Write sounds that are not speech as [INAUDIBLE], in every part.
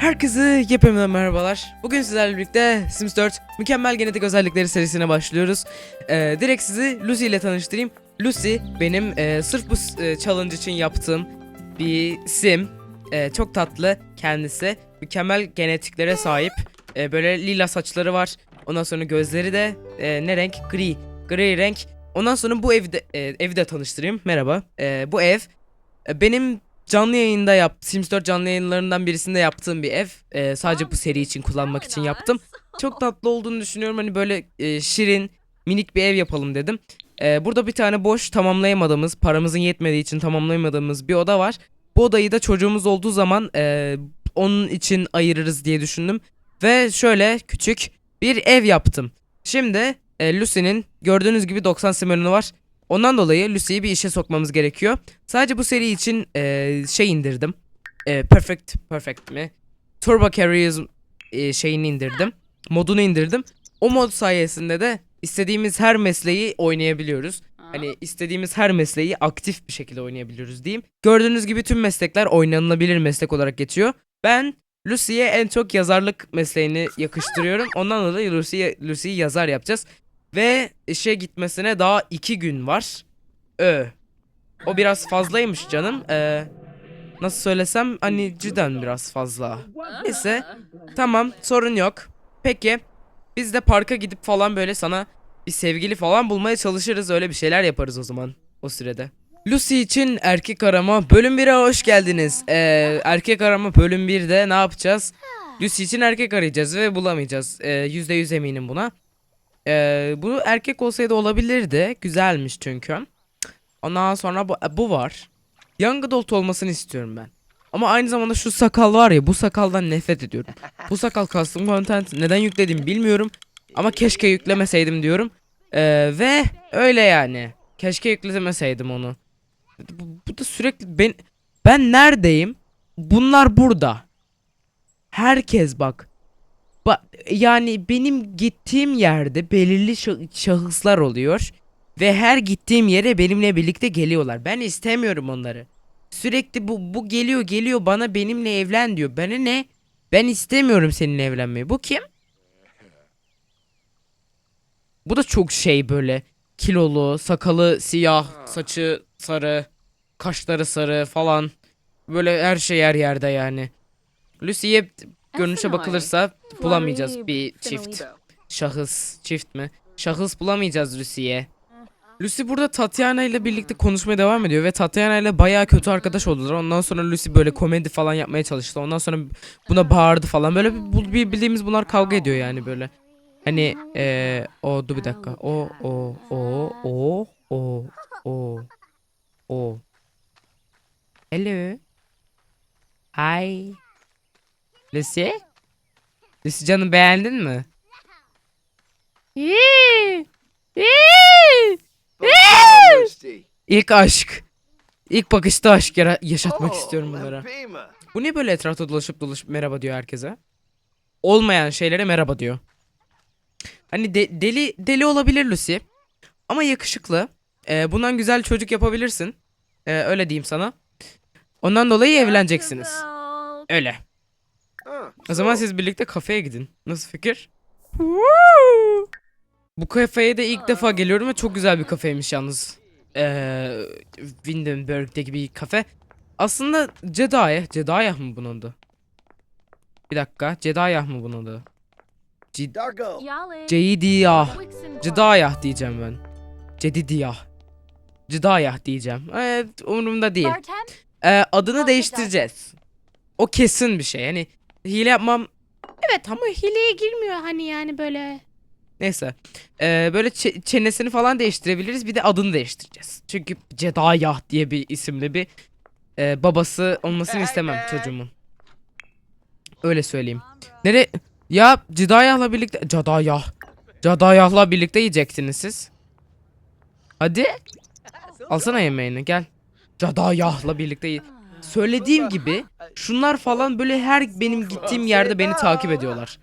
Herkese yepyeni merhabalar. Bugün sizlerle birlikte Sims 4 mükemmel genetik özellikleri serisine başlıyoruz. Ee, direkt sizi Lucy ile tanıştırayım. Lucy benim e, sırf bu e, challenge için yaptığım bir sim. E, çok tatlı kendisi. Mükemmel genetiklere sahip. E, böyle lila saçları var. Ondan sonra gözleri de e, ne renk? Gri. Gri renk. Ondan sonra bu evde e, evi de tanıştırayım. Merhaba. E, bu ev e, benim canlı yayında yap Sims 4 canlı yayınlarından birisinde yaptığım bir ev. Ee, sadece bu seri için kullanmak için yaptım. Çok tatlı olduğunu düşünüyorum. Hani böyle e, şirin, minik bir ev yapalım dedim. Ee, burada bir tane boş tamamlayamadığımız, paramızın yetmediği için tamamlayamadığımız bir oda var. Bu odayı da çocuğumuz olduğu zaman e, onun için ayırırız diye düşündüm. Ve şöyle küçük bir ev yaptım. Şimdi e, Lucy'nin gördüğünüz gibi 90 simelonu var. Ondan dolayı Lucy'yi bir işe sokmamız gerekiyor. Sadece bu seri için e, şey indirdim. E, perfect, perfect mi? Turbo Carriers e, şeyini indirdim. Modunu indirdim. O mod sayesinde de istediğimiz her mesleği oynayabiliyoruz. Hani istediğimiz her mesleği aktif bir şekilde oynayabiliyoruz diyeyim. Gördüğünüz gibi tüm meslekler oynanılabilir meslek olarak geçiyor. Ben Lucy'ye en çok yazarlık mesleğini yakıştırıyorum. Ondan dolayı Lucy'yi Lucy'yi yazar yapacağız. Ve işe gitmesine daha iki gün var. Ö. O biraz fazlaymış canım. Ee, nasıl söylesem hani cidden biraz fazla. Neyse tamam sorun yok. Peki biz de parka gidip falan böyle sana bir sevgili falan bulmaya çalışırız. Öyle bir şeyler yaparız o zaman o sürede. Lucy için erkek arama bölüm 1'e hoş geldiniz. Ee, erkek arama bölüm 1'de ne yapacağız? Lucy için erkek arayacağız ve bulamayacağız. Ee, %100 eminim buna. Ee, bu erkek olsaydı olabilirdi. Güzelmiş çünkü. Ondan sonra bu, bu var. Young adult olmasını istiyorum ben. Ama aynı zamanda şu sakal var ya bu sakaldan nefret ediyorum. Bu sakal custom content neden yükledim bilmiyorum. Ama keşke yüklemeseydim diyorum. Ee, ve öyle yani. Keşke yüklemeseydim onu. Bu, bu da sürekli ben ben neredeyim? Bunlar burada. Herkes bak. Yani benim gittiğim yerde belirli şah- şahıslar oluyor ve her gittiğim yere benimle birlikte geliyorlar. Ben istemiyorum onları. Sürekli bu bu geliyor geliyor bana benimle evlen diyor. Bana ne? Ben istemiyorum seninle evlenmeyi. Bu kim? Bu da çok şey böyle kilolu, sakalı siyah, saçı sarı, kaşları sarı falan. Böyle her şey her yerde yani. Lucy'ye görünüşe bakılırsa bulamayacağız bir çift. Şahıs, çift mi? Şahıs bulamayacağız Lucy'ye. Lucy burada Tatiana ile birlikte konuşmaya devam ediyor ve Tatiana ile bayağı kötü arkadaş oldular. Ondan sonra Lucy böyle komedi falan yapmaya çalıştı. Ondan sonra buna bağırdı falan. Böyle bir, bir bildiğimiz bunlar kavga ediyor yani böyle. Hani eee o dur bir dakika. O o o o o o o. Hello. Hi. Lucy? Lucy canım beğendin mi? İyi. İyi. İlk aşk. İlk bakışta aşk yara- yaşatmak istiyorum bunlara. Bu niye böyle etrafta dolaşıp dolaşıp merhaba diyor herkese? Olmayan şeylere merhaba diyor. Hani de- deli deli olabilir Lucy. Ama yakışıklı. Ee, bundan güzel çocuk yapabilirsin. Ee, öyle diyeyim sana. Ondan dolayı evleneceksiniz. Öyle. O zaman siz birlikte kafeye gidin. Nasıl fikir? Bu kafeye de ilk defa geliyorum ve çok güzel bir kafeymiş yalnız. Ee, Windenburg'deki bir kafe. Aslında Cedayah. Cedayah mı bunun adı? Bir dakika. Cedayah mı bunun adı? Dargo. Cedayah diyeceğim ben. Cedidiyah. Cedayah diyeceğim. Evet umurumda değil. Ee, adını değiştireceğiz. O kesin bir şey. Hani hile yapmam. Evet ama hileye girmiyor hani yani böyle. Neyse. Ee, böyle çe- çenesini falan değiştirebiliriz. Bir de adını değiştireceğiz. Çünkü Cedayah diye bir isimli bir e, babası olmasını istemem çocuğumun. Öyle söyleyeyim. Nere? Ya Cedayah'la birlikte Cedayah. Cedayah'la birlikte yiyeceksiniz siz. Hadi. Alsana yemeğini gel. Cadayah'la birlikte ye- Söylediğim gibi [LAUGHS] şunlar falan böyle her benim gittiğim yerde beni takip ediyorlar.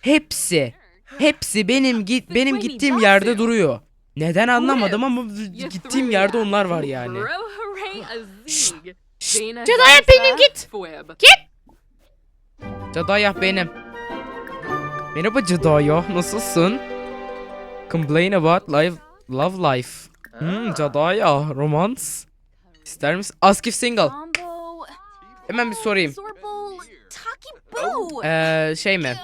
Hepsi. Hepsi benim git benim gittiğim yerde duruyor. Neden anlamadım ama gittiğim yerde onlar var yani. Şşt, Şşt, benim git. Git. Cadaya benim. Merhaba Cadaya, nasılsın? Complain about life, love life. Hmm, Cadaya, romans. İster misin? Ask if single. Hemen bir sorayım. Ee, şey mi?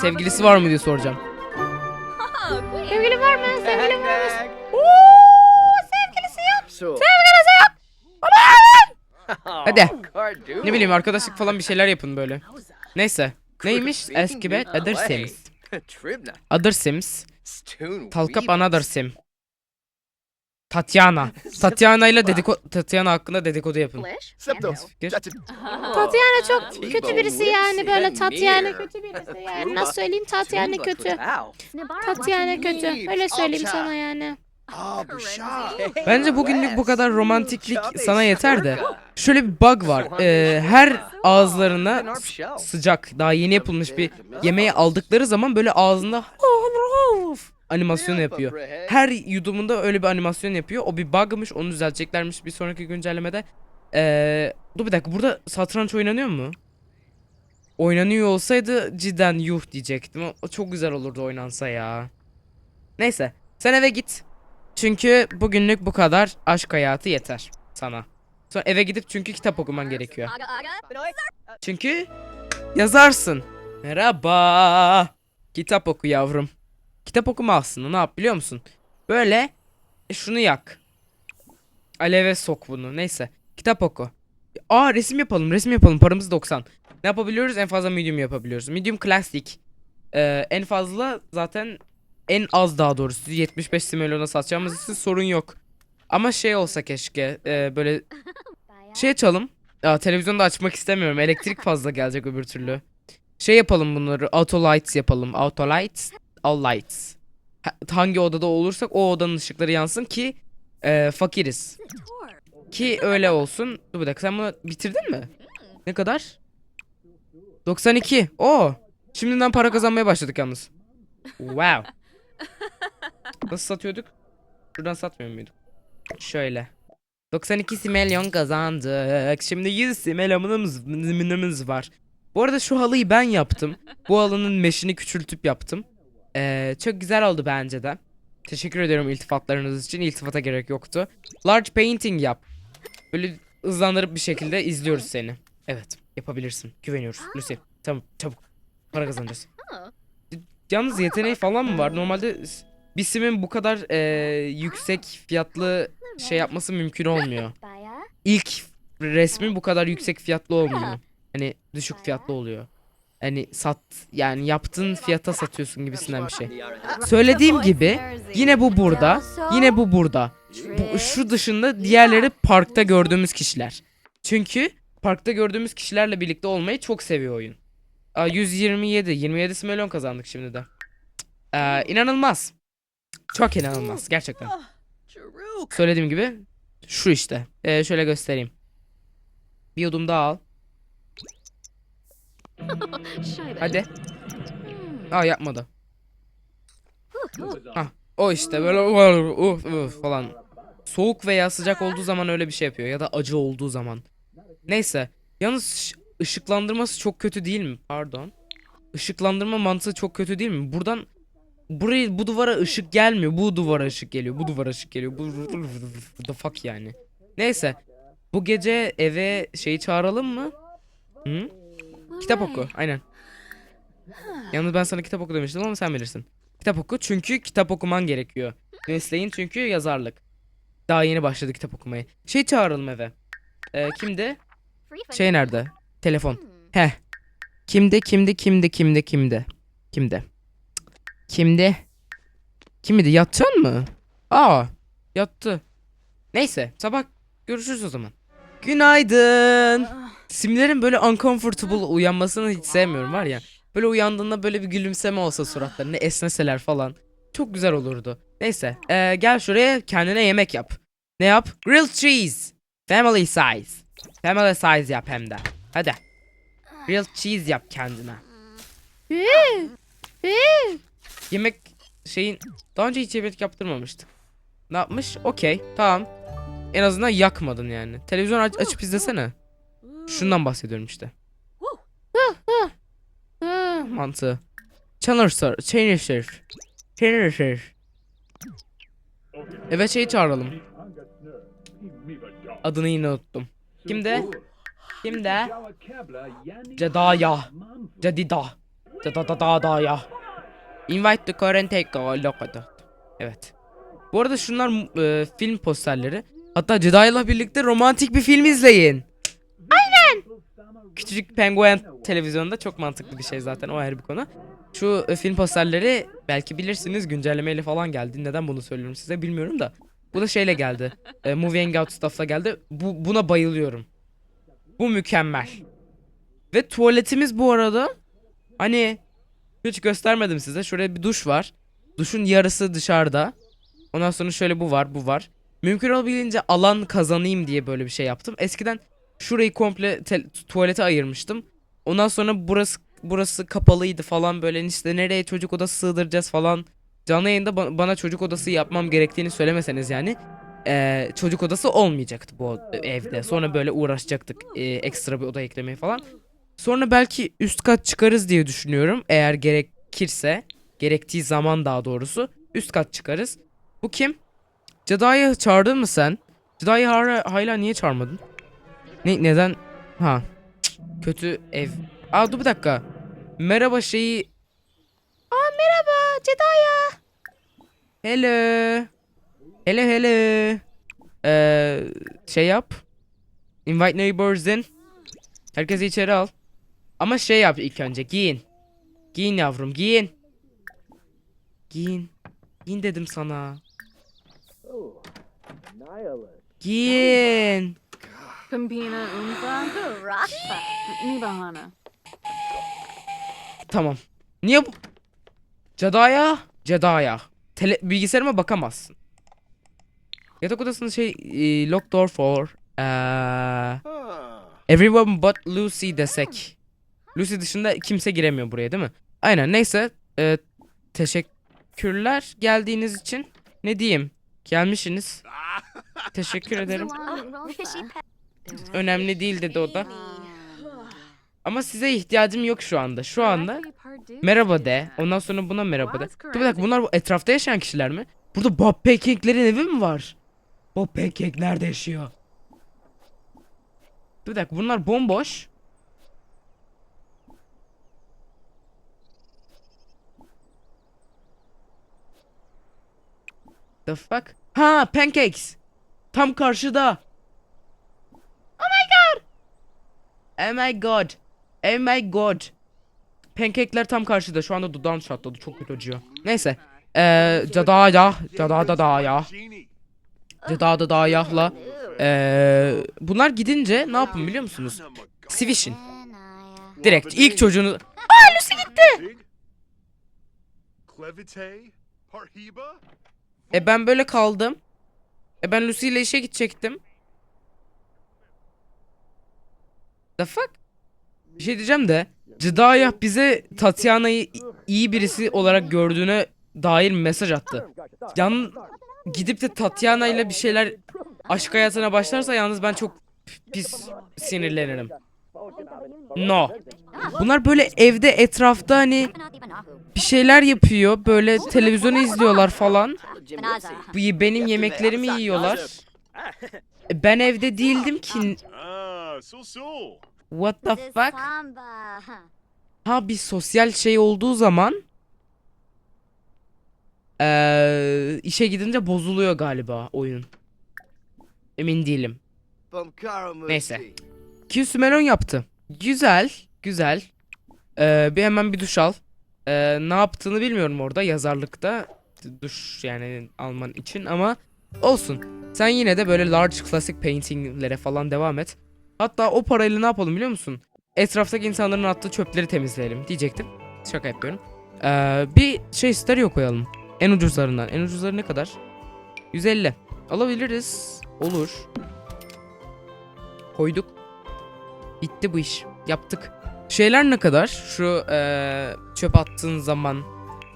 Sevgilisi var mı diye soracağım. [LAUGHS] Sevgili var mı? Sevgili var mı? Sevgilisi yok. [LAUGHS] Hadi. Ne bileyim arkadaşlık falan bir şeyler yapın böyle. Neyse. Neymiş? Ask about [LAUGHS] other sims. Other sims. Talk up another sim. Tatyana. [LAUGHS] Tatyana ile dediko Tatyana hakkında dedikodu yapın. Fikir. Tatyana çok kötü birisi yani böyle Tatyana kötü birisi yani. Nasıl söyleyeyim? Tatyana kötü. Tatyana kötü. öyle söyleyeyim sana yani. Bence bugünlük bu kadar romantiklik sana yeter de. Şöyle bir bug var. Ee, her ağızlarına sıcak, daha yeni yapılmış bir yemeği aldıkları zaman böyle ağzında animasyon yapıyor. Her yudumunda öyle bir animasyon yapıyor. O bir bug'mış. Onu düzelteceklermiş bir sonraki güncellemede. Ee, dur bir dakika. Burada satranç oynanıyor mu? Oynanıyor olsaydı cidden yuh diyecektim. O- çok güzel olurdu oynansa ya. Neyse. Sen eve git. Çünkü bugünlük bu kadar aşk hayatı yeter sana. Sonra eve gidip çünkü kitap okuman gerekiyor. Çünkü yazarsın. Merhaba. Kitap oku yavrum. Kitap okuma aslında ne yap biliyor musun? Böyle e, şunu yak. Aleve sok bunu. Neyse. Kitap oku. Aa resim yapalım resim yapalım paramız 90. Ne yapabiliyoruz? En fazla medium yapabiliyoruz. Medium classic. Ee, en fazla zaten en az daha doğrusu 75 similyona satacağımız için sorun yok. Ama şey olsa keşke e, böyle [LAUGHS] şey açalım. Aa, televizyonu da açmak istemiyorum. Elektrik fazla gelecek öbür türlü. Şey yapalım bunları. Auto lights yapalım. Auto lights. All lights. Ha- hangi odada olursak o odanın ışıkları yansın ki e, fakiriz. Ki öyle olsun. Dur bir dakika sen bunu bitirdin mi? Ne kadar? 92. Oo. Şimdiden para kazanmaya başladık yalnız. Wow. Nasıl satıyorduk? Şuradan satmıyor muyduk? Şöyle. 92 simelyon kazandık. Şimdi 100 simelyonumuz minimumumuz var. Bu arada şu halıyı ben yaptım. Bu halının meşini küçültüp yaptım. Ee, çok güzel oldu bence de. Teşekkür ediyorum iltifatlarınız için. İltifata gerek yoktu. Large painting yap. Böyle hızlandırıp bir şekilde izliyoruz seni. Evet, yapabilirsin. Güveniyoruz. Lucy, tamam, çabuk. Para kazanacağız. Yalnız yeteneği falan mı var? Normalde s- bir simin bu kadar eee, yüksek fiyatlı şey yapması mümkün olmuyor. İlk resmin bu kadar yüksek fiyatlı olmuyor. Hani düşük fiyatlı oluyor. Hani sat yani yaptığın fiyata satıyorsun gibisinden bir şey. Söylediğim gibi yine bu burada, yine bu burada. Bu, şu dışında diğerleri parkta gördüğümüz kişiler. Çünkü parkta gördüğümüz kişilerle birlikte olmayı çok seviyor oyun. Aa, 127, 27 simülyon kazandık şimdi de. Ee, inanılmaz. Çok inanılmaz gerçekten. Söylediğim gibi şu işte. Ee, şöyle göstereyim. Bir yudum daha al. Hadi. Aa yapmadı. Hah, o işte böyle uf, uf falan. Soğuk veya sıcak olduğu zaman öyle bir şey yapıyor ya da acı olduğu zaman. Neyse. Yalnız ışıklandırması çok kötü değil mi? Pardon. Işıklandırma mantığı çok kötü değil mi? Buradan burayı bu duvara ışık gelmiyor. Bu duvara ışık geliyor. Bu duvara ışık geliyor. Bu the fuck yani. Neyse. Bu gece eve şeyi çağıralım mı? Hı? Kitap oku. Aynen. Yalnız ben sana kitap oku demiştim ama sen bilirsin. Kitap oku çünkü kitap okuman gerekiyor. Mesleğin çünkü yazarlık. Daha yeni başladı kitap okumaya. Şey çağıralım eve. Ee, kimdi? Şey nerede? Telefon. Heh. Kimde kimde kimde kimde kimde? Kimde? Kimde? Kimdi? Yatacaksın mı? Aa, yattı. Neyse, sabah görüşürüz o zaman. Günaydın. Simlerin böyle uncomfortable uyanmasını hiç sevmiyorum var ya. Böyle uyandığında böyle bir gülümseme olsa suratlarında esneseler falan. Çok güzel olurdu. Neyse, ee, gel şuraya kendine yemek yap. Ne yap? Grilled cheese. Family size. Family size yap hem de. Hadi. Grilled cheese yap kendine. Yemek şeyin daha önce hiç yemek yaptırmamıştı. Ne yapmış? Okey. Tamam. En azından yakmadın yani. Televizyon aç- açıp izlesene. Şundan bahsediyorum işte. mantığı. Challenger, Challenger, Challenger. Evet şeyi çağıralım. Adını yine unuttum. Kimde? Kimde? Cedaya. Cedida. Cedadadaya. Invite the current take a look at it. Evet. Bu arada şunlar e, film posterleri. Hatta Jedi'la birlikte romantik bir film izleyin. Aynen. Küçücük penguen televizyonda çok mantıklı bir şey zaten o ayrı bir konu. Şu e, film posterleri belki bilirsiniz güncellemeyle falan geldi. Neden bunu söylüyorum size bilmiyorum da. Bu da şeyle geldi. E, Movie Hangout stuff'la geldi. Bu, buna bayılıyorum. Bu mükemmel. Ve tuvaletimiz bu arada hani hiç göstermedim size. Şuraya bir duş var. Duşun yarısı dışarıda. Ondan sonra şöyle bu var, bu var. Mümkün olabildiğince alan kazanayım diye böyle bir şey yaptım. Eskiden şurayı komple te- tuvalete ayırmıştım. Ondan sonra burası burası kapalıydı falan böyle işte nereye çocuk odası sığdıracağız falan. Canlı yayında ba- bana çocuk odası yapmam gerektiğini söylemeseniz yani eee, çocuk odası olmayacaktı bu evde. Sonra böyle uğraşacaktık eee, ekstra bir oda eklemeye falan. Sonra belki üst kat çıkarız diye düşünüyorum. Eğer gerekirse, gerektiği zaman daha doğrusu üst kat çıkarız. Bu kim? Jedi'yi çağırdın mı sen? Jedi'yi hala, hala niye çağırmadın? Ne neden? Ha. Kötü ev. Aa dur bir dakika. Merhaba şeyi. Aa merhaba Jedi'ya. Hello. Hello hello. Ee, şey yap. Invite neighbors in. Herkesi içeri al. Ama şey yap ilk önce giyin. Giyin yavrum giyin. Giyin. Giyin dedim sana. Giyin. Kumpina Umfa, Rafa. Nibahana. Tamam. Niye bu? Cadaya. Cadaya. Tele bilgisayarıma bakamazsın. Yatak odasında şey e, lock door for eee, everyone but Lucy desek. Lucy dışında kimse giremiyor buraya değil mi? Aynen neyse. e, teşekkürler geldiğiniz için. Ne diyeyim? Gelmişsiniz. Teşekkür ederim. Fishy pet. Önemli değil dedi o da. Ama size ihtiyacım yok şu anda. Şu anda merhaba de. Ondan sonra buna merhaba de. Dur bir dakika bunlar bu etrafta yaşayan kişiler mi? Burada Bob Pancake'lerin evi mi var? Bob Pancake nerede yaşıyor? Dur bir dakika bunlar bomboş. The fuck? Ha pancakes. Tam karşıda. Oh my god. Oh my god. Oh my god. Pancake'ler tam karşıda. Şu anda dudağım çatladı. Çok kötü acıyor. Neyse. Eee cadaya. Cadada da ya. Cadada da yahla. Eee bunlar gidince ne yapın biliyor musunuz? Sivişin. Direkt ilk çocuğunu... Aa Lucy gitti. E ben böyle kaldım. E ben Lucy ile işe gidecektim. The fuck? Bir şey diyeceğim de. Cidaya bize Tatiana'yı iyi birisi olarak gördüğüne dair mesaj attı. Yan gidip de Tatiana ile bir şeyler aşk hayatına başlarsa yalnız ben çok pis sinirlenirim. No. Bunlar böyle evde etrafta hani bir şeyler yapıyor. Böyle televizyonu izliyorlar falan. Bu benim yemeklerimi yiyorlar. Ben evde değildim ki. What the fuck? Ha bir sosyal şey olduğu zaman eee işe gidince bozuluyor galiba oyun. Emin değilim. Neyse. Melon yaptı. Güzel, güzel. Eee, bir hemen bir duş al. Eee, ne yaptığını bilmiyorum orada yazarlıkta duş yani alman için ama olsun. Sen yine de böyle large classic paintinglere falan devam et. Hatta o parayla ne yapalım biliyor musun? Etraftaki insanların attığı çöpleri temizleyelim diyecektim. Şaka yapıyorum. Ee, bir şey stereo koyalım. En ucuzlarından. En ucuzları ne kadar? 150. Alabiliriz. Olur. Koyduk. Bitti bu iş. Yaptık. Şeyler ne kadar? Şu ee, çöp attığın zaman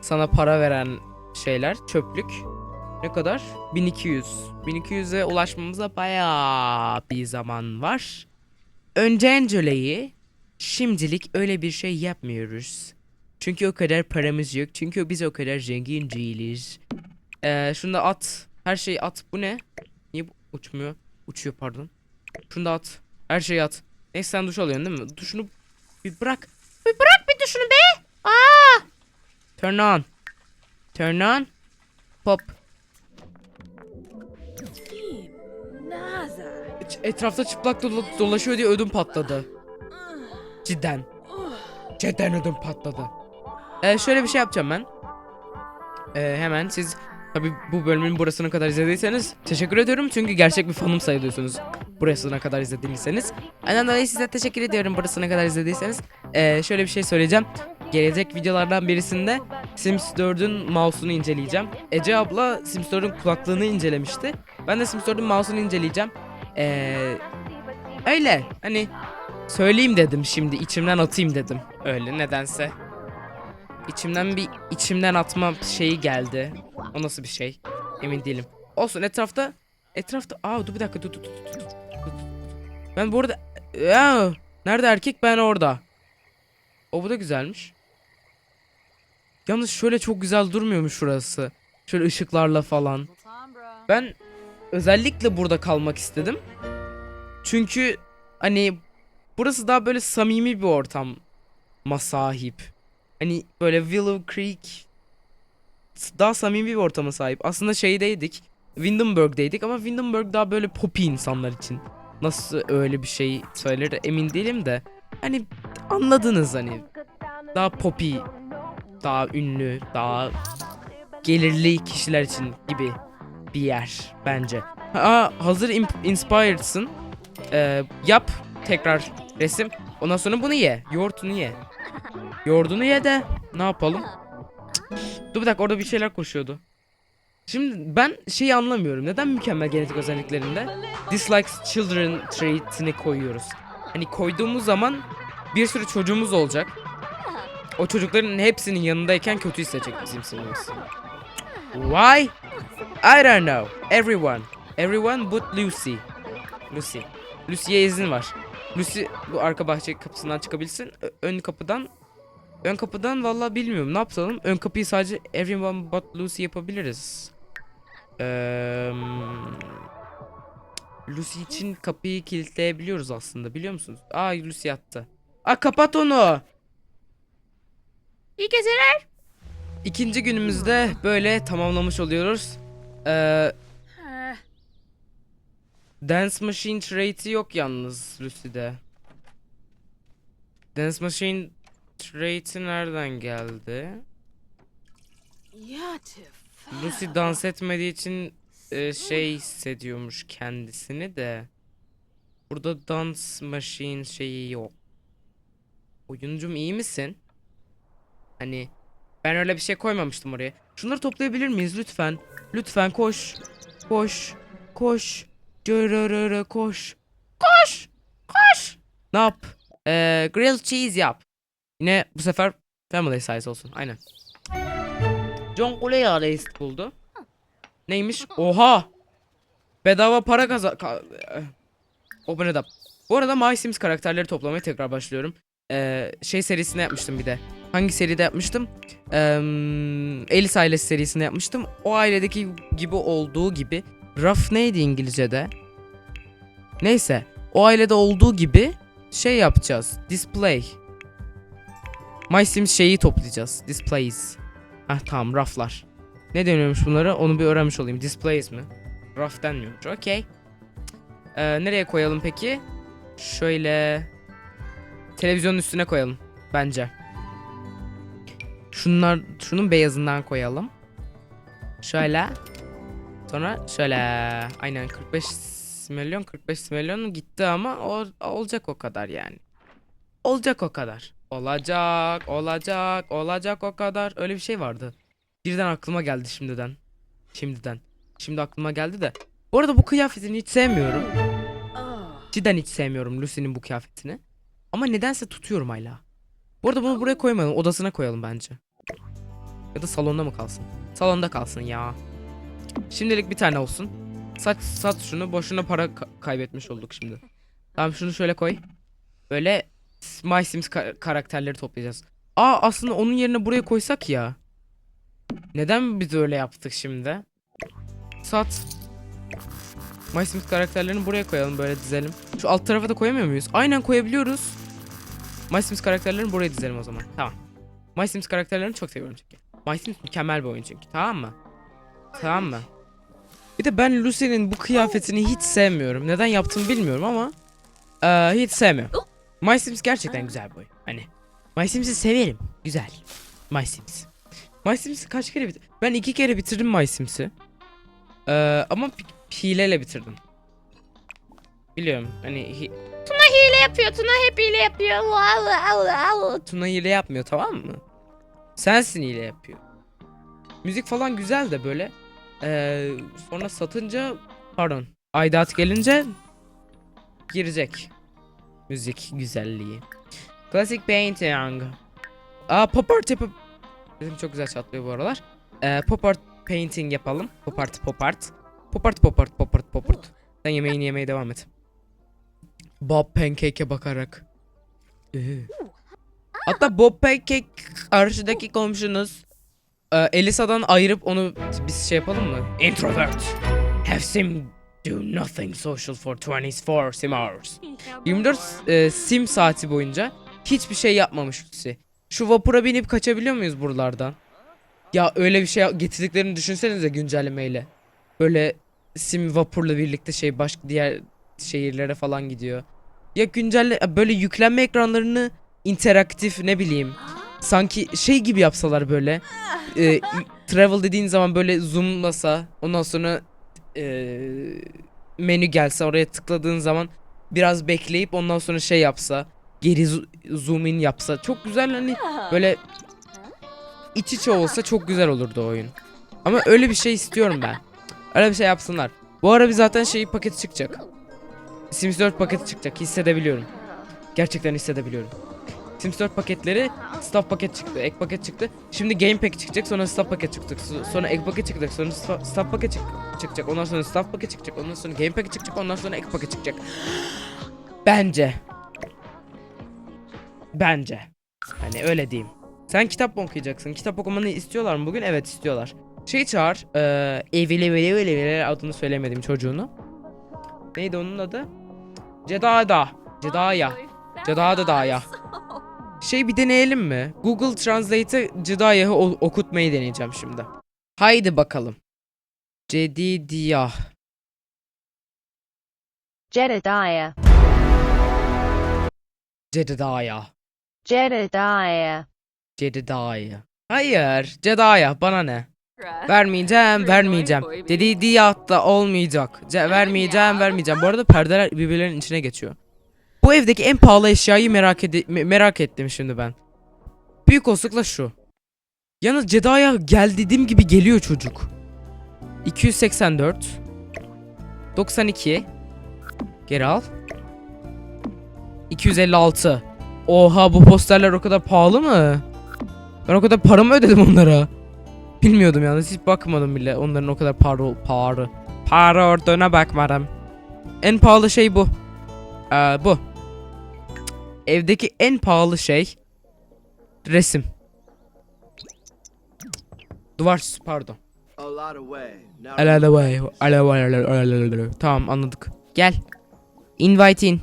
sana para veren şeyler. Çöplük. Ne kadar? 1200. 1200'e ulaşmamıza bayağı bir zaman var. Önce Angela'yı şimdilik öyle bir şey yapmıyoruz. Çünkü o kadar paramız yok. Çünkü biz o kadar zengin değiliz. Ee, şunu da at. Her şeyi at. Bu ne? Niye bu uçmuyor? Uçuyor pardon. Şunu da at. Her şeyi at. Neyse sen duş alıyorsun değil mi? Duşunu bir bırak. Bir bırak bir duşunu be. Aa! Turn on. Turn on. Pop. Etrafta çıplak dola- dolaşıyor diye ödüm patladı. Cidden. Cidden ödüm patladı. Ee, şöyle bir şey yapacağım ben. Ee, hemen siz tabi bu bölümün burasına kadar izlediyseniz teşekkür ediyorum çünkü gerçek bir fanım sayılıyorsunuz burasına kadar izlediyseniz. Aynen dolayı size teşekkür ediyorum burasına kadar izlediyseniz. Ee, şöyle bir şey söyleyeceğim. Gelecek videolardan birisinde Sims 4'ün mouse'unu inceleyeceğim. Ece abla Sims 4'ün kulaklığını incelemişti. Ben de Sims 4'ün mouse'unu inceleyeceğim. Ee, öyle hani söyleyeyim dedim şimdi içimden atayım dedim. Öyle nedense. İçimden bir içimden atma şeyi geldi. O nasıl bir şey? Emin değilim. Olsun etrafta etrafta aa dur bir dakika dur dur dur dur, dur. Ben bu arada ya nerede erkek ben orada. O bu da güzelmiş. Yalnız şöyle çok güzel durmuyormuş şurası. Şöyle ışıklarla falan. Ben özellikle burada kalmak istedim. Çünkü hani burası daha böyle samimi bir ortam sahip. Hani böyle Willow Creek daha samimi bir ortama sahip. Aslında şeydeydik. Windenburg'deydik ama Windenburg daha böyle poppy insanlar için. Nasıl öyle bir şey söyler emin değilim de. Hani anladınız hani. Daha poppy, daha ünlü, daha gelirli kişiler için gibi bir yer bence. Aa, hazır inspired'sın. Ee, yap tekrar resim. Ondan sonra bunu ye. Yoğurtunu ye. Yoğurdunu ye de ne yapalım? Dur bir dakika orada bir şeyler koşuyordu. Şimdi ben şeyi anlamıyorum. Neden mükemmel genetik özelliklerinde dislikes children trait'ini koyuyoruz? Hani koyduğumuz zaman bir sürü çocuğumuz olacak. O çocukların hepsinin yanındayken kötü hissedecek bizim sinirimiz. Why? I don't know. Everyone. Everyone but Lucy. Lucy. Lucy'ye izin var. Lucy bu arka bahçe kapısından çıkabilsin. Ö- ön kapıdan Ön kapıdan vallahi bilmiyorum. Ne yapalım? Ön kapıyı sadece everyone but Lucy yapabiliriz. Eee Lucy için kapıyı kilitleyebiliyoruz aslında biliyor musunuz? Aa Lucy yattı. Aa kapat onu. İyi geceler. İkinci günümüzde böyle tamamlamış oluyoruz. Ee, Dance Machine trait'i yok yalnız Lucy'de. Dance Machine trait'i nereden geldi? Lucy dans etmediği için e, şey hissediyormuş kendisini de. Burada dans machine şeyi yok. Oyuncum iyi misin? Hani ben öyle bir şey koymamıştım oraya. Şunları toplayabilir miyiz lütfen? Lütfen koş. Koş. Koş. Cırırırı koş. Koş. Koş. Ne yap? Ee, grilled cheese yap. Yine bu sefer family size olsun. Aynen. John Coley arayız buldu. Neymiş? Oha! Bedava para kaza... Ka eh. Open it up. Bu arada My Sims karakterleri toplamaya tekrar başlıyorum. Ee, şey serisini yapmıştım bir de. Hangi seride yapmıştım? Ee, Alice ailesi serisini yapmıştım. O ailedeki gibi olduğu gibi. Raf neydi İngilizce'de? Neyse. O ailede olduğu gibi şey yapacağız. Display. My Sims şeyi toplayacağız. Displays. Heh tamam raflar. Ne deniyormuş bunlara onu bir öğrenmiş olayım. Displays mi? Raf denmiyormuş. Okey. Ee, nereye koyalım peki? Şöyle televizyonun üstüne koyalım bence. Şunlar şunun beyazından koyalım. Şöyle. Sonra şöyle. Aynen 45 milyon 45 milyon gitti ama o olacak o kadar yani. Olacak o kadar. Olacak, olacak, olacak o kadar. Öyle bir şey vardı. Birden aklıma geldi şimdiden. Şimdiden. Şimdi aklıma geldi de. Bu arada bu kıyafetini hiç sevmiyorum. Cidden hiç sevmiyorum Lucy'nin bu kıyafetini. Ama nedense tutuyorum hala. Bu arada bunu buraya koymayalım. Odasına koyalım bence. Ya da salonda mı kalsın? Salonda kalsın ya. Şimdilik bir tane olsun. Sat, sat şunu. Boşuna para ka- kaybetmiş olduk şimdi. Tamam şunu şöyle koy. Böyle My Sims ka- karakterleri toplayacağız. Aa aslında onun yerine buraya koysak ya. Neden biz öyle yaptık şimdi? Sat. My Sims karakterlerini buraya koyalım böyle dizelim. Şu alt tarafa da koyamıyor muyuz? Aynen koyabiliyoruz. My Sims karakterlerini buraya dizelim o zaman. Tamam. My Sims karakterlerini çok seviyorum çünkü. My Sims mükemmel bir oyun çünkü. Tamam mı? Tamam mı? Bir de ben Lucy'nin bu kıyafetini hiç sevmiyorum. Neden yaptığını bilmiyorum ama eee, hiç sevmiyorum. My Sims gerçekten güzel bir oyun. Hani My Sims'i severim. Güzel. My Sims. My Sims'i kaç kere bitirdim? Ben iki kere bitirdim My Sims'i. Eee, ama hileyle bitirdim. Biliyorum hani hi- Hile yapıyor. Tuna hep hile yapıyor. Tuna hile yapmıyor tamam mı? Sensin hile yapıyor. Müzik falan güzel de böyle. Ee, sonra satınca pardon aidat gelince girecek. Müzik güzelliği. Classic painting. Aa pop art yapıp Dedim çok güzel çatlıyor bu aralar. Ee, pop art painting yapalım. Pop art pop art. Pop art pop art pop art pop art. Sen yemeğini yemeye devam et. Bob Pancake'e bakarak. Ee. Hatta Bob Pancake karşıdaki komşunuz. Ee, Elisa'dan ayırıp onu biz şey yapalım mı? Introvert. Have sim do nothing social for 24 sim hours. 24 e, sim saati boyunca hiçbir şey yapmamış Lucy. Şu vapura binip kaçabiliyor muyuz buralardan? Ya öyle bir şey getirdiklerini düşünsenize güncellemeyle. Böyle sim vapurla birlikte şey başka diğer şehirlere falan gidiyor. Ya güncelle böyle yüklenme ekranlarını interaktif ne bileyim sanki şey gibi yapsalar böyle e, travel dediğin zaman böyle zoomlasa ondan sonra e, menü gelse oraya tıkladığın zaman biraz bekleyip ondan sonra şey yapsa geri zo- zoom in yapsa çok güzel hani böyle iç içe olsa çok güzel olurdu oyun. Ama öyle bir şey istiyorum ben. Öyle bir şey yapsınlar. Bu ara bir zaten şey paketi çıkacak. Sims 4 paketi çıkacak hissedebiliyorum. Gerçekten hissedebiliyorum. Sims 4 paketleri staff paket çıktı, ek paket çıktı. Şimdi game pack çıkacak, sonra staff paket çıkacak. so- Sonra ek paket çıkacak, sonra sta- staff paket çık- çıkacak. Ondan sonra staff paket çıkacak. Ondan sonra game pack çıkacak, ondan sonra ek paket çıkacak. Bence. Bence. Hani öyle diyeyim. Sen kitap mı okuyacaksın? Kitap okumanı istiyorlar mı bugün? Evet istiyorlar. Şey çağır. Evli evli evli evli adını söylemedim çocuğunu. Neydi onun adı? Cedada. Cedaya. Cedada Daya. Şey bir deneyelim mi? Google Translate'e Cedaya'yı okutmayı deneyeceğim şimdi. Haydi bakalım. Cedidiyah. Jedediah. Cedidaya. Jedediah. Cedidaya. Hayır. Cedaya bana ne? Vermeyeceğim, vermeyeceğim. Dediği diyat da olmayacak. Ce- vermeyeceğim, vermeyeceğim. Bu arada perdeler birbirlerinin içine geçiyor. Bu evdeki en pahalı eşyayı merak merak ettim şimdi ben. Büyük olasılıkla şu. Yalnız Ceda'ya gel dediğim gibi geliyor çocuk. 284 92 Geri al 256 Oha bu posterler o kadar pahalı mı? Ben o kadar para mı ödedim onlara? Bilmiyordum yalnız hiç bakmadım bile onların o kadar pahalı pahalı. Para orduna bakmadım. En pahalı şey bu. Ee, bu. Evdeki en pahalı şey resim. Duvar süsü, pardon. Tamam anladık. Gel. Invite in.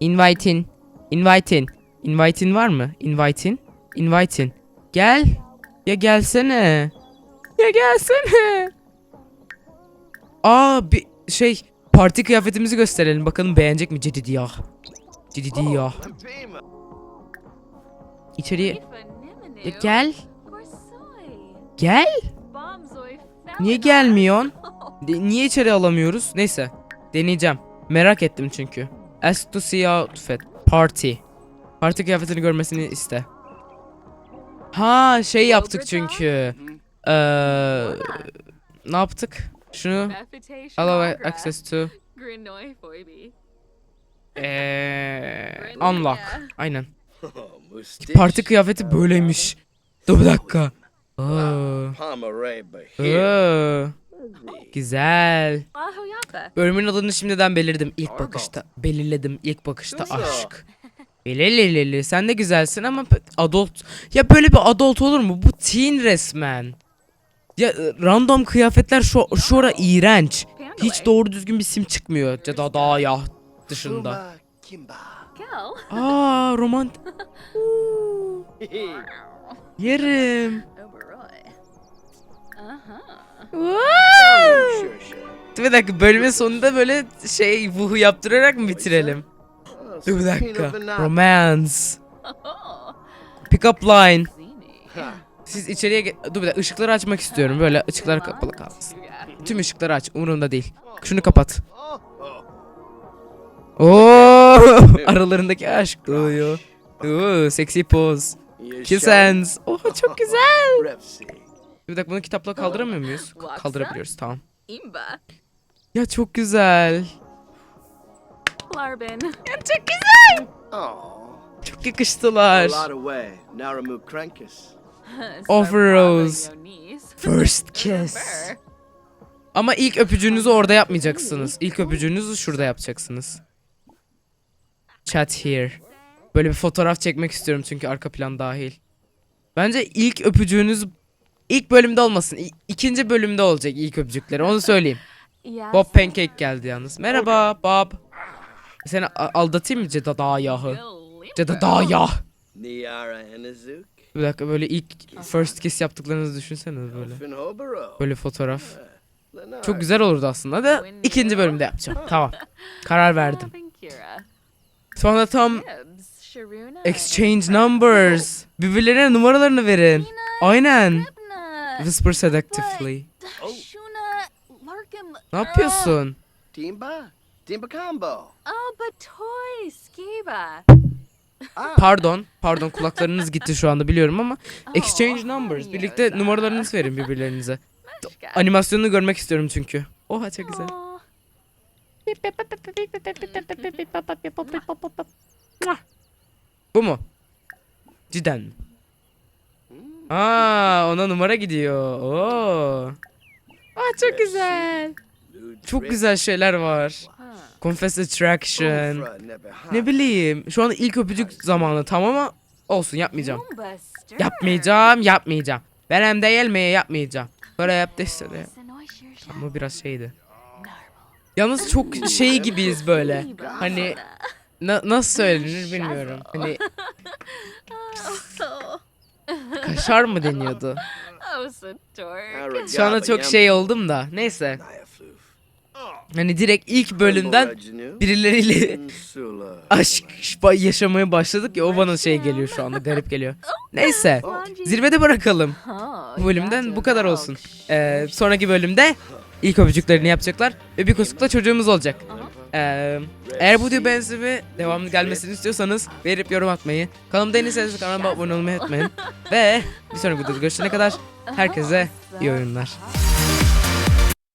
Invite in. Invite in. Invite in var mı? Invite in. Invite in. Gel. Ya gelsene. Ya gelsene. Aa bir şey parti kıyafetimizi gösterelim. Bakalım beğenecek mi Cididiyah. Cididiyah. I'm Pima. İçeriye ya gel. Gel. Niye gelmiyorsun? [LAUGHS] De- niye içeri alamıyoruz? Neyse. Deneyeceğim. Merak ettim çünkü. Ask to see outfit. Party. Parti kıyafetini görmesini iste. Ha şey yaptık çünkü. Eee ne yaptık? Şunu allow access to eee unlock. Aynen. [LAUGHS] Parti kıyafeti böyleymiş. Dur bir dakika. Aa. Güzel. Bölümün adını şimdiden belirledim ilk bakışta. Belirledim ilk bakışta aşk. Lelelele sen de güzelsin ama adult. Ya böyle bir adult olur mu? Bu teen resmen. Ya e, random kıyafetler şu şu ara iğrenç. Hiç doğru düzgün bir sim çıkmıyor. Ya da daha ya dışında. Aa romant. [LAUGHS] Yerim. Sure. Bir dakika bölümün sonunda böyle şey vuhu yaptırarak mı bitirelim? Dur bir dakika. Romance. [LAUGHS] Pick up line. Siz içeriye dur bir dakika ışıkları açmak istiyorum. Böyle ışıklar kapalı kalsın. Tüm ışıkları aç. Umurumda değil. Şunu kapat. Oh, oh. Oo! [LAUGHS] Aralarındaki aşk doğuyor. Oo, seksi poz. Kiss hands. Oha çok güzel. Bir dakika bunu kitapla kaldıramıyor muyuz? Kaldırabiliyoruz tamam. Imba. Ya çok güzel. Larbin. Çok güzel. Oh. Çok yakıştılar. [LAUGHS] Yonis. [LAUGHS] First kiss. Ama ilk öpücüğünüzü orada yapmayacaksınız. İlk öpücüğünüzü şurada yapacaksınız. Chat here. Böyle bir fotoğraf çekmek istiyorum çünkü arka plan dahil. Bence ilk öpücüğünüz ilk bölümde olmasın. İ- ikinci bölümde olacak ilk öpücükleri. Onu söyleyeyim. [LAUGHS] Bob Pancake geldi yalnız. Merhaba Bob. Seni a- aldatayım mı Ceda Dağ yahı? Ceda Dağ yah. Niara Enazuk. Bir dakika böyle ilk first kiss yaptıklarınızı düşünsene böyle. Böyle fotoğraf. Leonard. Çok güzel olurdu aslında da ikinci bölümde yapacağım. Tamam. Karar verdim. [LAUGHS] Sonra tam exchange numbers. Birbirlerine numaralarını verin. Aynen. Whisper seductively. Ne yapıyorsun? Timba. Timba Combo. Oh, but toy. Skiba. Pardon. Pardon kulaklarınız gitti şu anda biliyorum ama exchange numbers. Birlikte numaralarınızı verin birbirlerinize. Animasyonunu görmek istiyorum çünkü. Oha çok güzel. Bu mu? Cidden mi? Aa, ona numara gidiyor. Oo. Aa çok güzel. Çok güzel şeyler var. Confess attraction. Ne bileyim. Şu anda ilk öpücük zamanı tamam ama olsun yapmayacağım. Yapmayacağım, yapmayacağım. Benim değil mi? Yapmayacağım. Böyle yap. Senoy shir Ama biraz şeydi. Yalnız çok şey gibiyiz böyle. Hani na- nasıl söylenir bilmiyorum. Hani kaşar mı deniyordu? Şu anda çok şey oldum da. Neyse. Hani direkt ilk bölümden birileriyle [LAUGHS] aşk yaşamaya başladık ya o bana şey geliyor şu anda garip geliyor. Neyse zirvede bırakalım. Bu bölümden bu kadar olsun. Ee, sonraki bölümde ilk öpücüklerini yapacaklar ve bir kusukla çocuğumuz olacak. Ee, eğer bu video benzeri devamlı gelmesini istiyorsanız verip yorum atmayı, kanalımda yeniyseniz kanalıma abone olmayı unutmayın ve bir sonraki videoda görüşene kadar herkese iyi oyunlar.